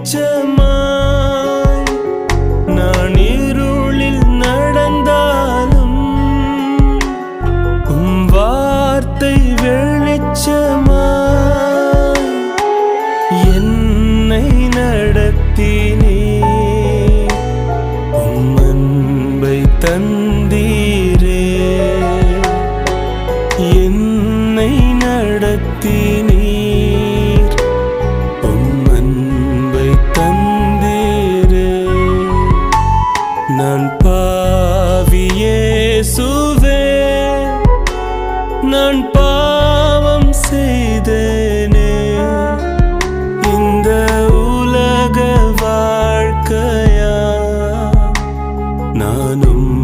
வெளிச்சமாய் நான் இருளில் நடந்தாலும் உம் வார்த்தை வெளிச்சமாய் என்னை நடத்தினே. உம் அன்பை தந்தீரே. என்னை நடத்தீ நான் பாவியே சுவே நான் பாவம் செய்தேனே. இந்த உலக வாழ்க்கையா? நானும்